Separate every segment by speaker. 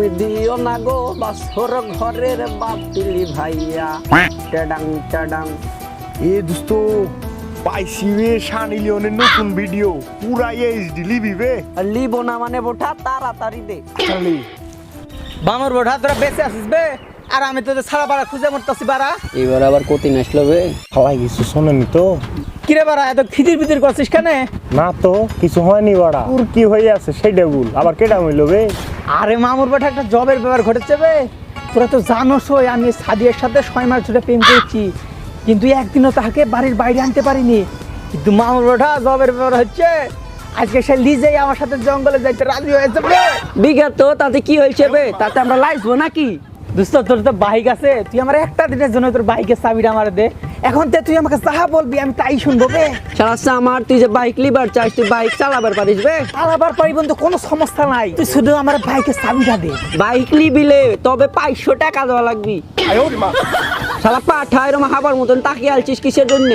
Speaker 1: তুমি দিও না গো বাসর ঘরের বাতিলি ভাইয়া। টাডাং টাডাং
Speaker 2: এ দোস্ত পাইছি রে শানি লিওনের নতুন ভিডিও। পুরা এইচডি লিবি বে।
Speaker 1: লিবো না মানে বোঠা তাড়াতাড়ি দে।
Speaker 3: বামর বোঠা তোরা বেঁচে আছিস বে। আর আমি তোদের ছাড়া বাড়া খুঁজে মরতাছি বাড়া।
Speaker 1: এবার আবার কতি আসলো বে।
Speaker 2: হালাই কিছু শোনেনি তো?
Speaker 3: কিরে বাড়া এত খিদির বিদির করছিস কেনে?
Speaker 2: না তো কিছু হয়নি বাড়া। তোর কি হয়ে আছে সেইটা বল আবার কেডা হইল বে
Speaker 3: আরে মামুর বেটা, একটা জবের ব্যাপার ঘটেছে বে। তোরা তো জানোসই আমি সাদিয়ার সাথে ছয় মাস ধরে প্রেম করছি। কিন্তু একদিনও তাকে বাড়ির বাইরে আনতে পারিনি। কিন্তু মামুর বেটা, জবের ব্যাপার হচ্ছে, আজকে সে লিজেই আমার সাথে জঙ্গলে যাইতে রাজি হয়েছে বিঘাত
Speaker 1: তো তাতে কি হয়েছে বে? তাতে আমরা লাইসবো নাকি?
Speaker 3: দোস্ত তোর তো বাইক আছে তুই আমার একটা দিনের জন্য তোর বাইকের চাবিটা আমার দে। এখন তে তুই আমাকে যাহা বলবি আমি তাই শুনব বে।
Speaker 1: সারাচ্ছে আমার তুই যে বাইক লিবার চাস তুই বাইক চালাবার পারিস বে।
Speaker 3: আলাবার পারিবন তো কোনো সমস্যা নাই। তুই শুধু আমার বাইকের চাবিটা দে।
Speaker 1: বাইক লিবিলে তবে পাঁচশো টাকা দেওয়া লাগবি। শালা পাঠা এরম হাবার মতন তাকিয়ে আলছিস কিসের জন্য?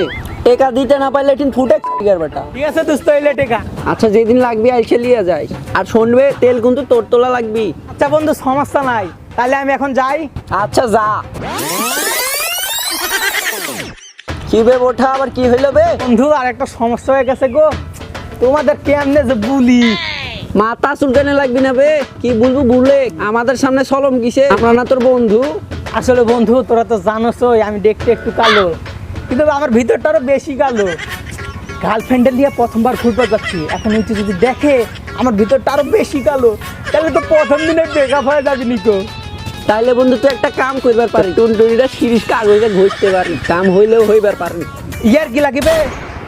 Speaker 1: টেকা দিতে না পারলে ঠিক ফুটে গের বেটা।
Speaker 3: ঠিক আছে দোস্ত এলে টেকা।
Speaker 1: আচ্ছা যেদিন লাগবি আইসে লিয়ে যায় আর শুনবে তেল কিন্তু তোর তোলা লাগবি।
Speaker 3: আচ্ছা বন্ধু সমস্যা নাই। তাহলে আমি এখন যাই।
Speaker 1: আচ্ছা যা। কি বে ওঠা আবার কি হইল বে?
Speaker 3: বন্ধু আর একটা সমস্যা হয়ে গেছে গো। তোমাদের কেমনে যে বুলি?
Speaker 1: মাথা চুলকানে লাগবি না বে। কি বলব ভুলে আমাদের সামনে সলম কিসে? আমরা না তোর বন্ধু।
Speaker 3: আসলে বন্ধু তোরা তো জানোসই আমি দেখতে একটু কালো। কিন্তু আমার ভিতরটা আরও বেশি কালো। গার্লফ্রেন্ডের নিয়ে প্রথমবার ঘুরতে যাচ্ছি। এখন হচ্ছে যদি দেখে আমার ভিতরটা আরও বেশি কালো। তাহলে তো প্রথম দিনে ব্রেকআপ হয়ে যাবে নিকো।
Speaker 1: তাইলে বন্ধু তুই একটা কাম করবার পারি। টুনটুনিটা সিরিজ কাগজে ঘষতে পারি। কাম হইলেও হইবার পারি
Speaker 3: ইয়ার কি লাগিবে?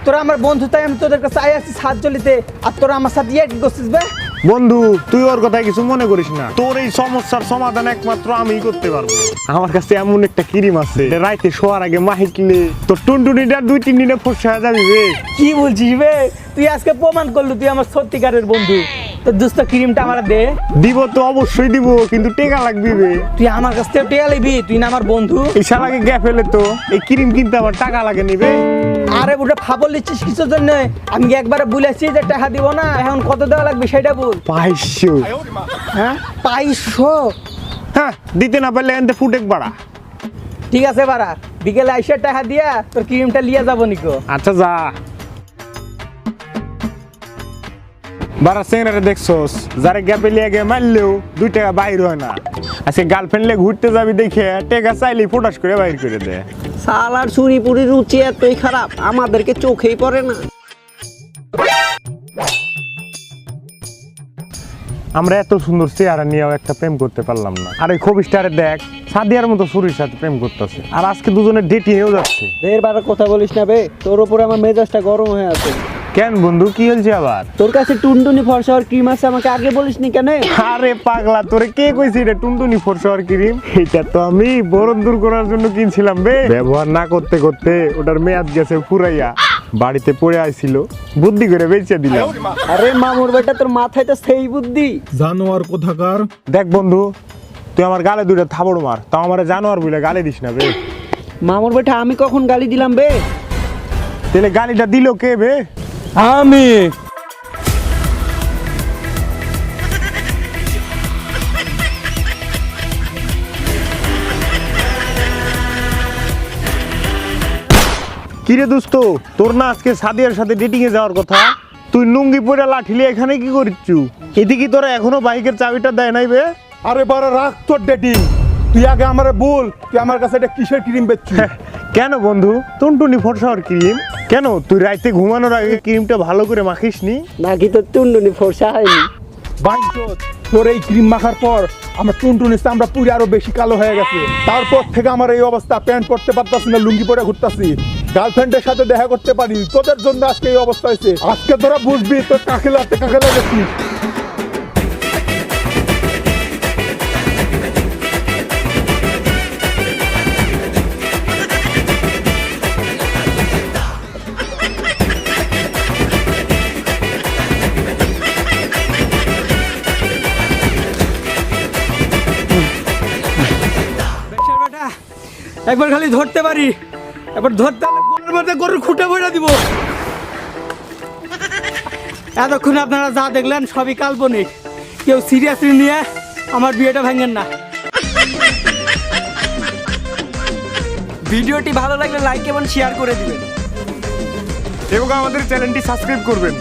Speaker 3: তোরা আমার বন্ধু তাই আমি তোদের কাছে আই আছি সাহায্য নিতে। আর তোরা আমার সাথে ইয়ার কি করছিস বে?
Speaker 2: বন্ধু তুই ওর কথা কিছু মনে করিস না। তোর এই সমস্যার সমাধান একমাত্র আমিই করতে পারব। আমার কাছে এমন একটা ক্রিম আছে। রাইতে শোয়ার আগে মাহিকলে তোর টুনটুনিটা দুই তিন দিনে ফসা যাবি রে
Speaker 3: কি বলছিস বে? তুই আজকে প্রমাণ করলু তুই আমার সত্যিকারের বন্ধু। তো দুস্থ ক্রিমটা আমার দে।
Speaker 2: দিব তো অবশ্যই দিব কিন্তু টেকা লাগবি বে।
Speaker 3: তুই আমার কাছ থেকে টেয়া লিবি তুই না আমার বন্ধু।
Speaker 2: এই শালাকে গ্যাপ ফেলে তো এই ক্রিম কিনতে আমার টাকা লাগে নিবে
Speaker 3: আরে বুড়া ফাবল কিছুর জন্য? আমি একবারে বলেছি যে টাকা দিব না? এখন কত দেওয়া লাগবে সেটা বল।
Speaker 2: পাইছো
Speaker 3: হ্যাঁ? পাইশো
Speaker 2: হ্যাঁ দিতে না পারলে এনতে ফুটেক বাড়া।
Speaker 3: ঠিক আছে বাড়া বিকেলে আইসে টাকা দিয়া তোর ক্রিমটা লিয়ে যাব নিকো।
Speaker 2: আচ্ছা যা। বারা চেংড়ারে দেখছোস? যারে গ্যাপে লিয়ে গে মারলেও দুই টাকা বাইর হয় না। আজকে গার্লফ্রেন্ড লে ঘুরতে যাবি দেখে টেকা চাইলে ফোটাস করে বাইর করে দে।
Speaker 1: সালার চুরি পুরি রুচি এতই খারাপ আমাদেরকে চোখেই পড়ে না।
Speaker 2: আমরা এত সুন্দর চেহারা নিয়েও একটা প্রেম করতে পারলাম না। আর এই খবিস্টারে দেখ সাদিয়ার মতো সুরির সাথে প্রেম করতেছে। আর আজকে দুজনে ডেটিংয়েও যাচ্ছে।
Speaker 1: দের বারে কথা বলিস না বে তোর উপরে আমার মেজাজটা গরম হয়ে আছে।
Speaker 2: কেন বন্ধু? কি হয়েছে আবার?
Speaker 1: তোর কাছে টুনটুনি ফর্সা আর ক্রিম আছে আমাকে আগে বলিস নি কেন?
Speaker 2: আরে পাগলা তোরে কে কইছি এটা টুনটুনি ফরসাওয়ার ক্রিম এটা তো আমি বরণ দূর করার জন্য কিনছিলাম বে। ব্যবহার না করতে করতে ওটার মেয়াদ গেছে ফুরাইয়া বাড়িতে পড়ে আইছিল বুদ্ধি করে বেচে দিলাম।
Speaker 1: আরে মামুর বেটা তোর মাথায় তো সেই বুদ্ধি।
Speaker 4: জানোয়ার কোথাকার?
Speaker 2: দেখ বন্ধু তুই আমার গালে দুইটা থাবড় মার তাও আমার জানোয়ার বলে গালে দিস না বে।
Speaker 1: মামুর বেটা আমি কখন গালি দিলাম বে?
Speaker 2: তাহলে গালিটা দিল কে বে?
Speaker 3: আমি।
Speaker 2: কিরে দোস্ত তোর না আজকে সাদিয়ার সাথে ডেটিং এ যাওয়ার কথা? তুই লুঙ্গি পরে লাঠিলে এখানে কি করিচ্ছু এদিকে তোরা এখনও বাইকের চাবিটা দেয় নাই বে?
Speaker 4: আরে বারে রাখ তোর ডেটিং তুই আগে আমারে বল তুই আমার কাছে এটা কিসের ক্রিম বেচছিস?
Speaker 2: কেন বন্ধু? টুনটুনি ফর্সাওয়ার ক্রিম। কেন? তুই রাইতে ঘুমানোর আগে ক্রিমটা ভালো করে মাখিস নি
Speaker 1: নাকি তোর টুনটুনি ফর্সা হয়নি?
Speaker 4: তোর এই ক্রিম মাখার পর আমার টুনটুনি আমরা পুরো আরও বেশি কালো হয়ে গেছে। তারপর থেকে আমার এই অবস্থা প্যান্ট পরতে পারতাছি না লুঙ্গি পরে ঘুরতাছি। গার্লফ্রেন্ডের সাথে দেখা করতে পারি তোদের জন্য আজকে এই অবস্থা হয়েছে। আজকে তোরা বুঝবি তোর কাকে লাগতে কাকে লাগেছিস
Speaker 3: একবার খালি ধরতে পারি। একবার ধরতে গরুর মধ্যে গরুর খুঁটে বইটা দিব। এতক্ষণ আপনারা যা দেখলেন সবই কাল্পনিক। কেউ সিরিয়াসলি নিয়ে আমার বিয়েটা ভাঙেন না।
Speaker 1: ভিডিওটি ভালো লাগলে লাইক এবং শেয়ার করে দিবেন।
Speaker 2: এবং আমাদের চ্যানেলটি সাবস্ক্রাইব করবেন।